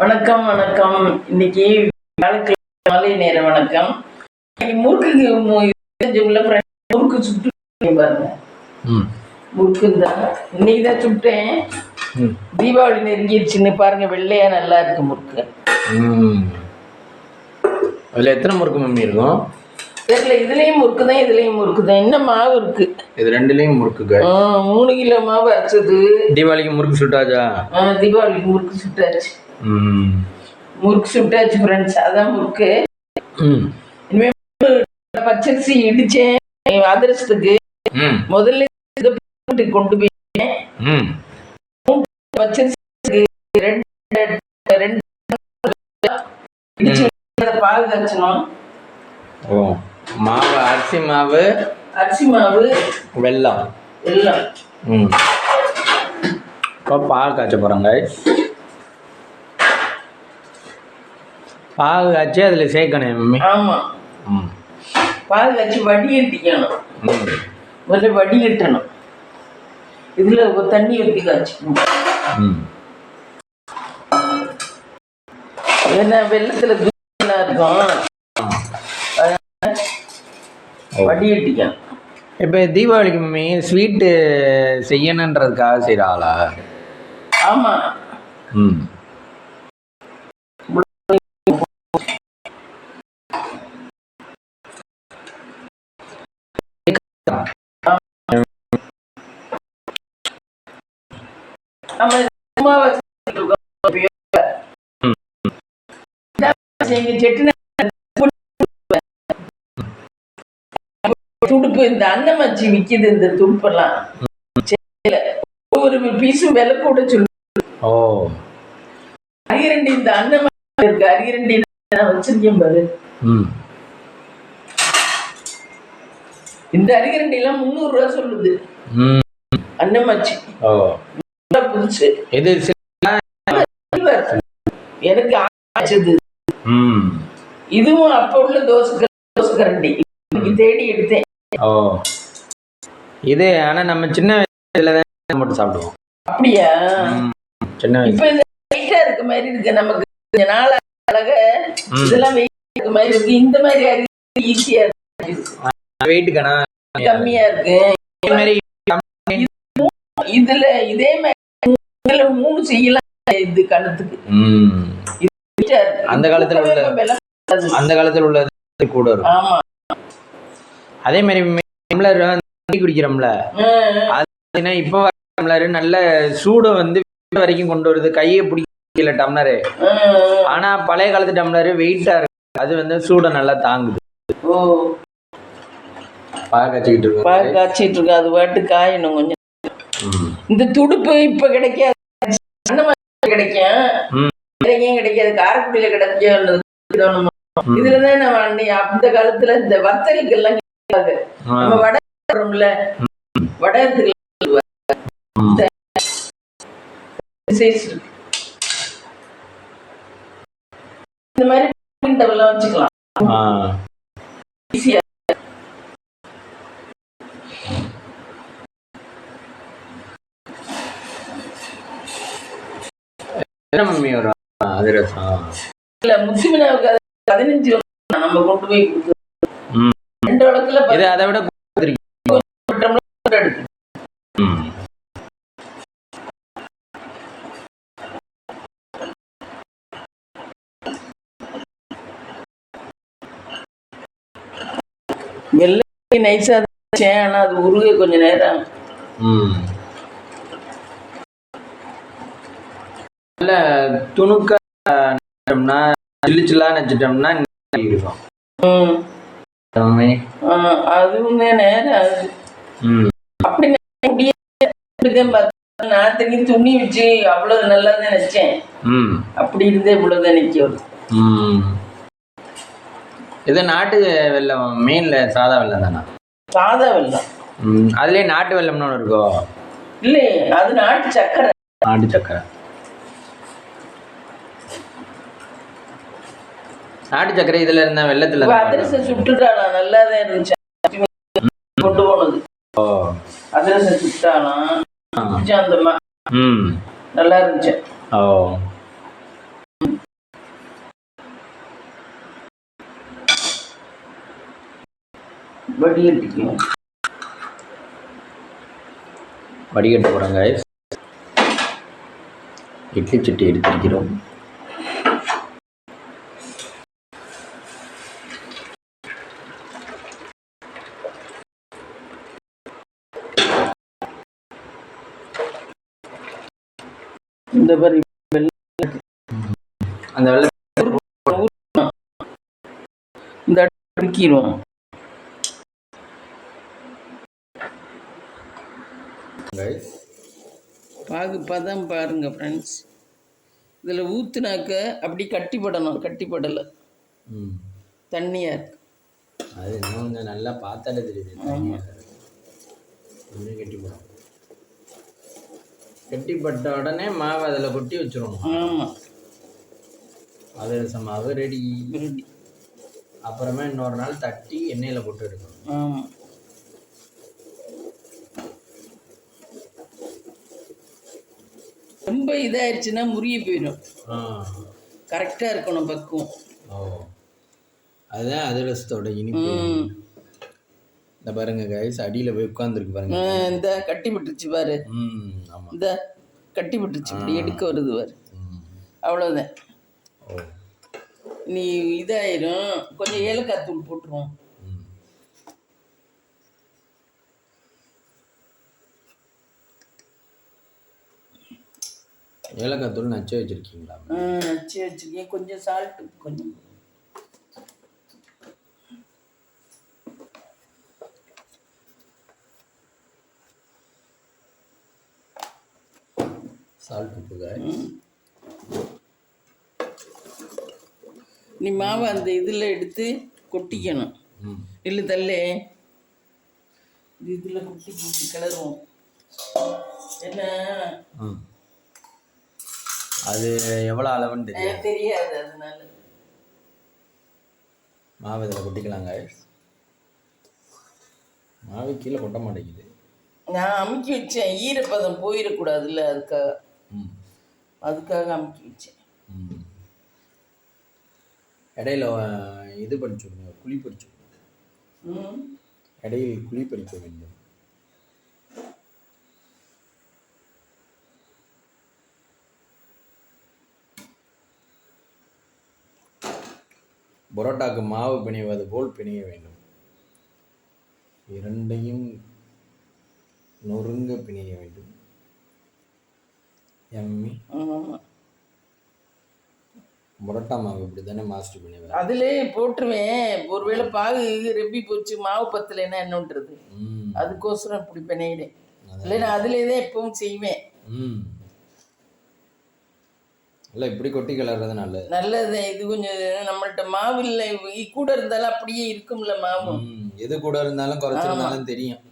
வணக்கம் வணக்கம். இன்னைக்கு மாலை நேர வணக்கம். முறுக்கு முறுக்கு சுட்டு பாருங்க. முறுக்கு தான் இன்னைக்கு தான் சுட்டேன். தீபாவளி நெருங்கிடுச்சுன்னு பாருங்க வெள்ளையா நல்லா இருக்கு முறுக்கு. அதில் எத்தனை முறுக்கு மம்மி இருக்கும்? தெரியல இதுலயும் முறுக்கு தான் இதுலயும் முறுக்கு தான். இன்னும் மாவு இருக்கு. இது ரெண்டுலேயும் முறுக்குங்க ஆ, மூணு கிலோ மாவு அரைச்சது. தீபாவளிக்கு முறுக்கு சுட்டாச்சா? தீபாவளிக்கு முறுக்கு சுட்டாச்சு. முறுக்கு சுட்டாச்சு ஃப்ரெண்ட்ஸ் அதான் முறுக்கு. இனிமே பச்சரிசி இடிச்சேன் அதிரசத்துக்கு முதல்ல இதை கொண்டு போய் ம். பச்சரிசிக்கு ரெண்டு ரெண்டு பால் காய்ச்சணும். ஓ மாவு அரிசி மாவு அரிசி மாவு வெல்லம். எல்லாம் ம். இப்போ பால் காய்ச்ச போகிறோங்க காய்ச்சி அதில் சேர்க்கணும் மம்மி. ஆமா. ம். பால் காய்ச்சி வடிகட்டிக்கணும் ம். முதல்ல வடிகட்டணும் இதுல தண்ணி ஊற்றி காய்ச்சிக்கணும் ஏன்னா வெள்ளத்துல இருக்கும். ஓ. வடிகட்டிக்கணும் இப்போ தீபாவளிக்கு மம்மி ஸ்வீட்டு செய்யணுன்றதுக்காக செய்கிற ஆளா ஆமா. ம் நம்ம சும்மா வச்சுட்டு இருக்கோம். எங்க செட்டின துடுப்பு இந்த அன்னமச்சி விக்குது இந்த துடுப்பெல்லாம். ஒரு பீஸும் விலை கூட சொல்லு ஓ அரியரண்டி இந்த அன்னமச்சி இருக்கு அரியரண்டி நான் வச்சிருக்கேன் பாரு ம் இந்த அரியரண்டி எல்லாம் முந்நூறு ரூபா சொல்லுது. அன்னமச்சி. புதுசு. சி- எனக்கு ஆச்சது இதுவும் அப்ப உள்ள தோசை தோசை கரண்டி தேடி எடுத்தேன். ஓ. இது ஆனால் நம்ம சின்ன வயசுல மட்டும் சாப்பிடுவோம். அப்படியா? சின்ன வயசு. இப்ப இந்த வெயிட்டா இருக்க மாதிரி இருக்கு நமக்கு. கொஞ்ச நாள் அழக. இதெல்லாம் வெயிட் இருக்க மாதிரி இருக்கு. இந்த மாதிரி ஈஸியா இருக்கு. வெயிட் கணா கம்மியா இருக்கு. இதே மாதிரி இதுல இதே மாதிரி இதுல மூணு செய்யலாம். இது கணத்துக்கு. அந்த காலத்துல உள்ள-. அந்த காலத்தில் உள்ளது கூட இருக்கும் ஆமா. அதே மாதிரி டம்ளர் குடிக்கிறோம்ல. அதுனா இப்போ டம்ளர் நல்ல சூடை வந்து வரைக்கும் கொண்டு வருது. கையை பிடிக்கல டம்ளரு. ஆனா பழைய காலத்து டம்ளர் வெயிட்டா இருக்கு. அது வந்து சூடை நல்லா தாங்குது. காய்ச்சிக்கிட்டு காய்ச்சிட்டு இருக்கு அது பாட்டு காயணும் கொஞ்சம். இந்த துடுப்பு இப்ப கிடைக்காது. கிடைக்கும். கிடைக்காது. காரைக்குடியில கிடைக்கும் இதுலதான் நம்ம அந்த காலத்துல இந்த வத்தலுக்கு எல்லாம் கிடைக்காது. நம்ம வடை இருக்கு இந்த மாதிரி வச்சுக்கலாம். ஈஸியா என்ன மம்மி வரும் அதிரசம் இல்ல முத்துமினாவுக்கு பதினஞ்சு நம்ம கொண்டு போய். ரெண்டு வழக்குல இது அதை விட. வெள்ளை நைஸா உருக கொஞ்ச நேரம். ம். நல்ல துணுக்கா அதுவும் நேரம் அப்படி நான் துணி வச்சு அவ்வளவு நல்லா தான் நினைச்சேன் அப்படி இருந்தே இவ்வளவுதான் நிக்கும் ம். இது நாட்டு வெல்லம் மீன்ல சாதா வெல்லம் தானா? சாதா வெல்லம். ம். அதுலயே நாட்டு வெல்லம்னு ஒன்று இருக்கோ? இல்லையே அது நாட்டு சக்கரை. நாட்டு சக்கரை. நாட்டு சக்கரை இதுல இருந்தா வெள்ளத்துல அதிரசம் சுட்டுட்டானா? நல்லாதான் இருந்துச்சு. கொண்டு போனது. ஓ. அதிரசம் சுட்டானா? ம் நல்லா இருந்துச்சு. ஓ. வடிகட்டிக்கும் வடிகட்ட போகிறாங்க இட்லி சட்டி எடுத்திருக்கிறோம். இந்த மாதிரி அந்த வெள்ளை இந்த அடிக்கிறோம் பாகு பதம் பாருங்க ஃப்ரெண்ட்ஸ் இதில் ஊற்றுனாக்க அப்படி கட்டிப்படணும் கட்டிப்படலை. தண்ணியாக இருக்கு. அது இன்னும் நல்லா பார்த்தாலே தெரியுது ஆமாம் இன்னும் கட்டி போடும் கட்டிப்பட்ட உடனே மாவு அதில் கொட்டி வச்சிடணும் ஆமாம் அதிரசம் மாவு ரெடி ரெடி அப்புறமா இன்னொரு நாள் தட்டி எண்ணெயில் போட்டு எடுக்கணும். ஆமாம் ரொம்ப இதாயிடுச்சுன்னா முறிய போயிடும். கரெக்டாக இருக்கணும் பக்குவம். ஓ. அதுதான் அதிரசத்தோட இனிப்பு. இந்த பாருங்க கைஸ் அடியில் போய் உட்காந்துருக்கு பாருங்க. இந்த கட்டி விட்டுருச்சு பாரு. ம். இந்த கட்டி விட்டுருச்சு இப்படி எடுக்க வருது ம் அவ்வளோதான் நீ இதாயிரும். கொஞ்சம் ஏலக்காய் தூள் போட்டுருவோம். ஏலக்காய் தூள் நச்சு வச்சுருக்கீங்களா? நச்சு வச்சுருக்கேன். கொஞ்சம் சால்ட்டு கொஞ்சம் சால்ட் உப்பு காய் ம். நீ மாவை அந்த இதில் எடுத்து கொட்டிக்கணும். ம். இல்லை தள்ளே. இது இதில் கொட்டி கிளறுவோம். என்ன? அது எவ்வளோ அளவுன்னு தெரியும் தெரியாது. அதனால. மாவு இதில் கொட்டிக்கலாங்க மாவு கீழே கொட்ட மாட்டேங்குது. நான் அமுக்கி வச்சேன். ஈரப்பதம் போயிடக்கூடாதுல்ல அதுக்காக. அதுக்காக அமுக்கி வச்சேன். இடையில இது படிச்சு விடுங்க குழி படிச்சு விடுங்க இடையில் குழி பறிக்க வேண்டும். பரோட்டாக்கு மாவு பிணைவது போல் பிணைய வேண்டும். இரண்டையும் நொறுங்க பிணைய வேண்டும். எம்மி ஆமாம் பரோட்டா மாவு இப்படி தானே மாஸ்டர் பிணைவார் அதிலே போட்டுருவேன். ஒருவேளை பாகு ரெப்பி போச்சு மாவு பத்தலைன்னா என்னன்றது. அதுக்கோசரம் இப்படி பண்ணிவிடேன் இல்லை நான் அதிலே தான் எப்பவும் செய்வேன். இல்லை இப்படி கொட்டி கிளறது நல்லது. நல்லது. இது கொஞ்சம் நம்மள்ட்ட மாவு இல்லை. கூட இருந்தாலும் அப்படியே இருக்கும்ல மாவு. எது கூட இருந்தாலும் குறைச்சிருந்தாலும் தெரியும்.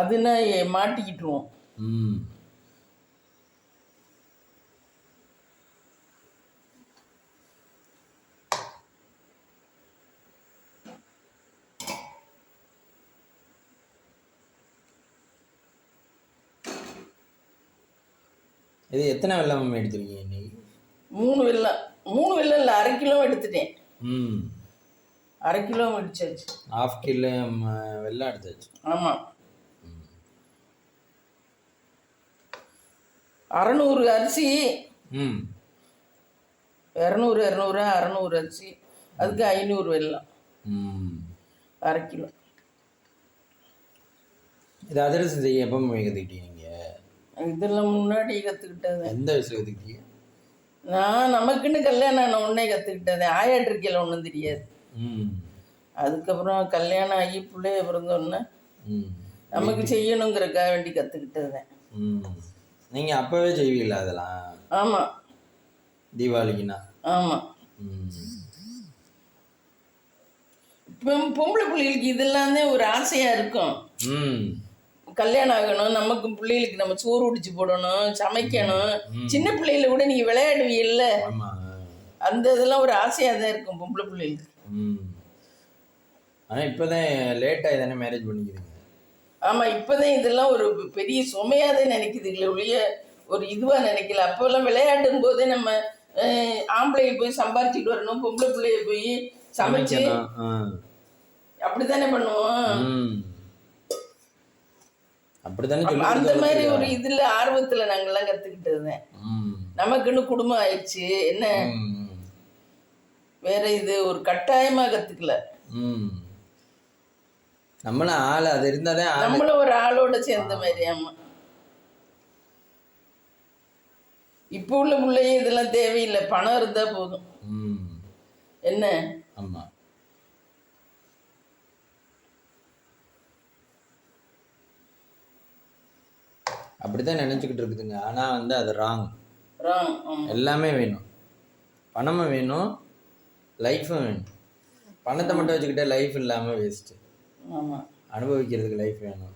அதுனா மாட்டிக்கிட்டுருவோம். ம். இது எத்தனை வெள்ளம் எடுத்திருக்கீங்க இன்னைக்கு? மூணு வெல்லம் மூணு வெல்லம் இல்லை அரை கிலோ எடுத்துட்டேன். ம். அரை கிலோ அடிச்சாச்சு ஹாஃப் கிலோ வெள்ளம் எடுத்தாச்சு. ஆமாம் அறநூறு அரிசி. ம். இரநூறு இரநூறு அறநூறு அரிசி. அதுக்கு ஐநூறு வெல்லம். ம். அரை கிலோ. இது அதிரசம் செய்ய எப்போ கற்றுக்கிட்டீங்க நீங்கள் இதெல்லாம் முன்னாடி கற்றுக்கிட்டது எந்த வயசில் கற்றுக்கிட்டீங்க நான் நமக்குன்னு கல்யாணம் ஆன உடனே கற்றுக்கிட்டது ஆயாட்டு இருக்கையில் ஒன்றும் தெரியாது. ம். அதுக்கப்புறம் கல்யாணம் ஆகி பிள்ளைய பிறந்தோடனே ம். நமக்கு செய்யணுங்கிறக்காக வேண்டி கற்றுக்கிட்டதுதான் ம். நீங்கள் அப்போவே செய்வீங்களா அதெல்லாம்? ஆமாம் தீபாவளிக்குன்னா? ஆமாம் பொம்பளை பிள்ளைகளுக்கு இதெல்லாம் தான் ஒரு ஆசையாக இருக்கும். ம். கல்யாணம் ஆகணும் நமக்கு பிள்ளைகளுக்கு நம்ம சோறு உடிச்சு போடணும் சமைக்கணும். சின்ன பிள்ளைகள கூட நீங்கள் விளையாடுவீல்ல அந்த இதெல்லாம் ஒரு ஆசையாக தான் இருக்கும் பொம்பளை பிள்ளைகளுக்கு. ம். ஆனால் இப்போ தான் லேட்டாகி தானே மேரேஜ் பண்ணிக்கிறீங்க? ஆமாம் இப்போதான் இதெல்லாம் ஒரு பெரிய சுமையாக தான் நினைக்குதுங்களே ஒழிய ஒரு இதுவாக நினைக்கல. அப்போல்லாம் விளையாடும் போதே நம்ம அஹ், ஆம்பளைய போய் சம்பாரிச்சிட்டு வரணும் பொம்பளை பிள்ளைய போய் சமைச்சு. அப்படித்தானே பண்ணுவோம். அப்படித்தானே அப்ப அந்த மாதிரி ஒரு இதுல ஆர்வத்துல நாங்கெல்லாம் கத்துக்கிட்டது ம். நமக்குன்னு குடும்பம் ஆயிடுச்சு என்ன. வேற இது ஒரு கட்டாயமா கத்துக்கல. ம். நம்மளும் ஆள் அது இருந்தாதான் நம்மளும் ஒரு ஆளோட சேர்ந்த மாதிரி ஆமா. இப்போ உள்ள பிள்ளைய இதெல்லாம் தேவையில்லை. பணம் இருந்தா போதும். என்ன? ஆமா. அப்படித்தான் நினைச்சுக்கிட்டு இருக்குதுங்க. ஆனா வந்து அது ராங் எல்லாமே வேணும். பணமும் வேணும். லைஃபும் வேணும். பணத்தை மட்டும் வச்சுக்கிட்டே லைஃப் இல்லாமல் வேஸ்ட்டு ஆமா. அனுபவிக்கிறதுக்கு லைஃப் வேணும்.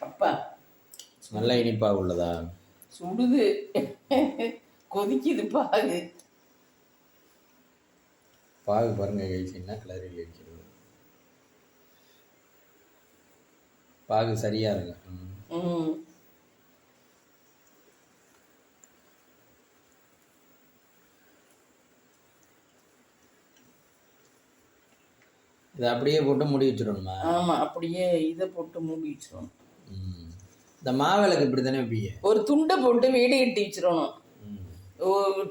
அப்பா. நல்ல இனிப்பாக உள்ளதா? சுடுது. கொதிக்குது பாகு. பாகு பாருங்க என்ன கலரில் இருக்கிறது. பாகு சரியா இருக்கு? ம். இதை அப்படியே போட்டு மூடி வச்சிடணுமா? ஆமா அப்படியே இதை போட்டு மூடி வச்சிடணும். இந்த மாவிளக்கு இப்படி தானே வைப்பீங்க? ஒரு துண்டை போட்டு வீடு கட்டி வச்சிடணும்.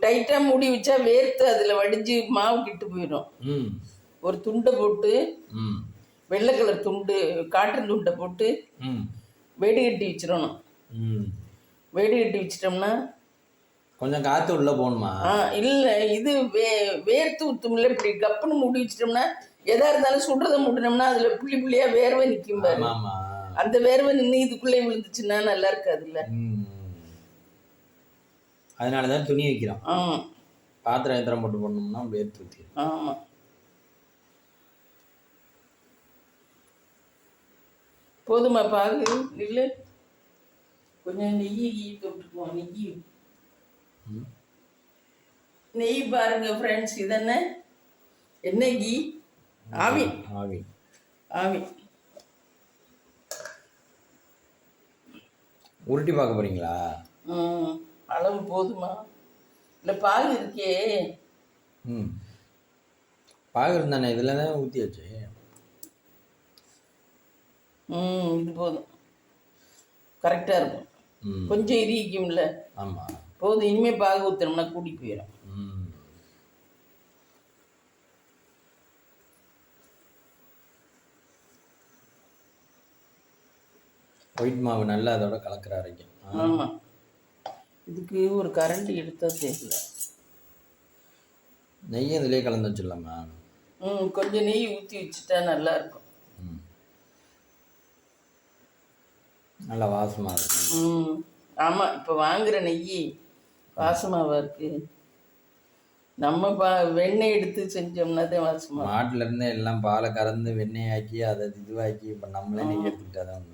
டைட்டாக மூடி வச்சா வேர்த்து அதில் வடிஞ்சு மாவு கிட்டு போயிடும். ம். ஒரு துண்டை போட்டு ம். வெள்ளை கலர் துண்டு காட்டன் துண்டை போட்டு ம். வேடி கட்டி வச்சிடணும். ம். வேடி கட்டி வச்சிட்டோம்னா கொஞ்சம் காற்று உள்ளே போகணுமா? இல்லை இது வே வேர்த்து ஊற்றும்ல இப்படி கப்புன்னு மூடி வச்சிட்டோம்னா எதா இருந்தாலும் சுடுறதை மூடினோம்னா அதில் புள்ளி புள்ளியாக வேர்வை நிற்கும் பாரு. அந்த வேர்வை நின்று இதுக்குள்ளே விழுந்துச்சுன்னா நல்லா இருக்காதுல்ல? ம் அதனால தான் துணி வைக்கிறோம். பாத்திரம் எத்திரம் போட்டு போடணும்னா அப்படியே தூத்தி ஆமாம் போதுமா பாகு? இல்லை. கொஞ்சம் நெய் கீ தொட்டுக்குவோம் நெய். நெய் பாருங்க ஃப்ரெண்ட்ஸ் இதென்ன? என்ன கீ? ஆவி. ஆவி. ஆவி. உருட்டி பார்க்க போறீங்களா? ம். அளவு போதுமா? இல்லை பாகு இருக்கே. ம். பாகு இருந்தானே இதில் தான் ஊற்றி வச்சு? ம் இது போதும். கரெக்டாக இருக்கும். ம். கொஞ்சம் இரிக்கும்ல ஆமாம் போதும் இனிமேல் பாகு ஊற்றினோம்னா கூடி போயிடும் ஒயிட் மாவு நல்லா அதோட கலக்கிற அரைக்கும் ஆ. ஆமாம் இதுக்கு ஒரு கரண்டி எடுத்தா தெரியல. நெய்யும் இதுலேயே கலந்து வச்சிடலாமா? ம் கொஞ்சம் நெய் ஊற்றி வச்சுட்டா நல்லா இருக்கும் நல்லா வாசமாக இருக்கும் ம். ஆமாம் இப்போ வாங்குற நெய் வாசமாவா இருக்கு. நம்ம பா வெண்ணெய் எடுத்து செஞ்சோம்னா தான் வாசமா மாட்டுல இருந்தே எல்லாம் பாலை கறந்து வெண்ணெய் ஆக்கி அதை இதுவாக்கி இப்போ நம்மளே நெய் எடுத்துக்கிட்டா தான்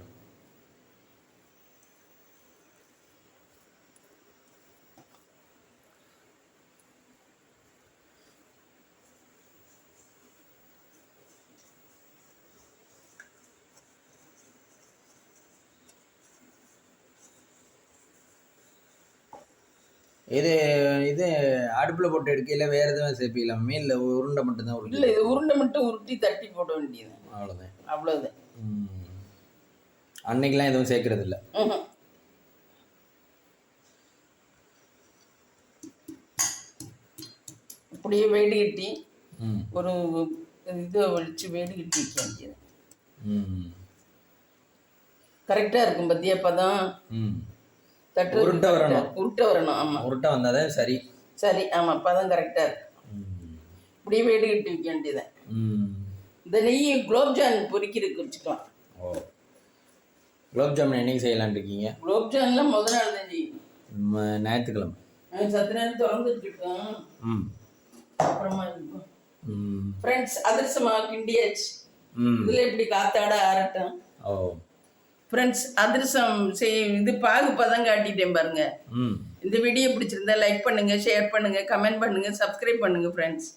இது இது அடுப்பில் போட்டு எடுக்கையில் வேறு எதுவும் சேர்ப்பீங்களா? மீனில் உருண்டை மட்டும்தான் உருண்டை இல்லை இது உருண்டை மட்டும் உருட்டி தட்டி போட வேண்டியது. அவ்வளோதான் அவ்வளோதான் ம். அன்னைக்கெல்லாம் எதுவும் சேர்க்கறது இல்ல. அப்படியே வேடி கட்டி ஒரு இதை வலிச்சு வேடி கட்டி வைக்க வேண்டியது. கரெக்டாக இருக்கும் பத்தியா? பதம் ம். தட்டு உருண்டை வரணும். உருட்டை வரணும் ஆமாம் உருட்டை வந்தால் தான் சரி. சரி ஆமாம் பதம் கரெக்டாக இருக்கு ம். இப்படியே வேடி கட்டி வைக்க வேண்டியது ம். இந்த நெய் குலோப்ஜான் பொரிக்கிறதுக்கு வச்சுக்கலாம். ஓ. குலோப் ஜாமுன் என்னைக்கு செய்யலான்னு இருக்கீங்க? குலோப்ஜான்லாம் முத நாள் தான் ஞாயிற்றுக்கிழமை. சத்து நேரம் திறந்துட்டு இருக்கான் ம். அப்புறமா இருக்கும் ஃப்ரெண்ட்ஸ் அதிரசமா கிண்டியாச்சு. இதில் இப்படி காத்தாட ஆரட்டும் ஓ. ஃப்ரெண்ட்ஸ் அதிரசம் செய் இது பாகு பதம் காட்டிட்டேன் பாருங்க. இந்த வீடியோ பிடிச்சிருந்தா லைக் பண்ணுங்க ஷேர் பண்ணுங்க கமெண்ட் பண்ணுங்க சப்ஸ்கிரைப் பண்ணுங்க ஃப்ரெண்ட்ஸ்